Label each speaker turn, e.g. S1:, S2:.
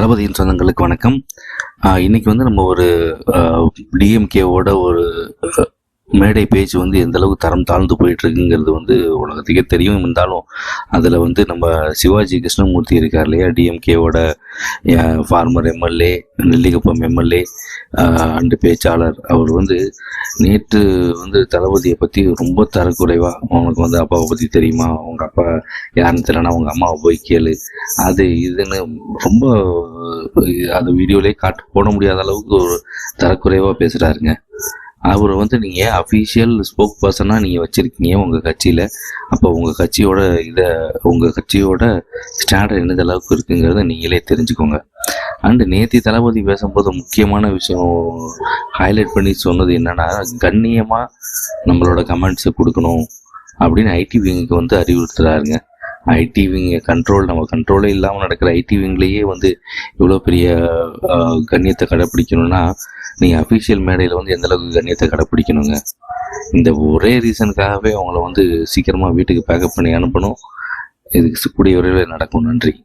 S1: தளபதியின் சொந்தங்களுக்கு வணக்கம். இன்னைக்கு வந்து நம்ம ஒரு டிஎம்கேவோட ஒரு மேடை பேச்சு வந்து எந்த அளவு தரம் தாழ்ந்து போயிட்டு இருக்குங்கிறது வந்து உலகத்துக்கே தெரியும். இருந்தாலும் அதில் வந்து நம்ம சிவாஜி கிருஷ்ணமூர்த்தி இருக்கார் இல்லையா? டிஎம்கேவோட former MLA Nellikuppam MLA and பேச்சாளர். அவர் வந்து நேற்று வந்து தளபதியை பற்றி ரொம்ப தரக்குறைவாக உனக்கு வந்து அப்பாவை பற்றி தெரியுமா? உங்கள் அப்பா யாருன்னு தெரியலனா அவங்க அம்மாவை போய் கேளு. அது இதுன்னு ரொம்ப அது வீடியோலேயே காட்டு போட முடியாத அளவுக்கு ஒரு தரக்குறைவாக பேசுகிறாருங்க அவரை வந்து நீங்கள் அஃபீஷியல் ஸ்போக் பர்சனாக நீங்கள் வச்சுருக்கீங்க உங்கள் கட்சியில். அப்போ உங்கள் கட்சியோட இதை உங்கள் கட்சியோட ஸ்டாண்டர்ட் எந்த அளவுக்கு இருக்குங்கிறத நீங்களே தெரிஞ்சுக்கோங்க. அண்டு நேத்தி தளபதி பேசும்போது முக்கியமான விஷயம் ஹைலைட் பண்ணி சொன்னது என்னன்னா கண்ணியமாக நம்மளோட கமெண்ட்ஸை கொடுக்கணும் அப்படின்னு ஐடி விங்குக்கு வந்து அறிவுறுத்துறாருங்க. ஐடி விங் கண்ட்ரோல் நம்ம கண்ட்ரோலே இல்லாமல் நடக்கிற ஐடி விங்லேயே வந்து இவ்வளோ பெரிய கண்ணியத்தை கடைப்பிடிக்கணும்னா நீங்கள் அஃபிஷியல் மேடையில் வந்து எந்த அளவுக்கு கண்ணியத்தை கடைப்பிடிக்கணுங்க? இந்த ஒரே ரீசனுக்காகவே அவங்கள வந்து சீக்கிரமாக வீட்டுக்கு பேக்கப் பண்ணி அனுப்பணும். இதுக்கு கூடிய விரைவில் நடக்கும். நன்றி.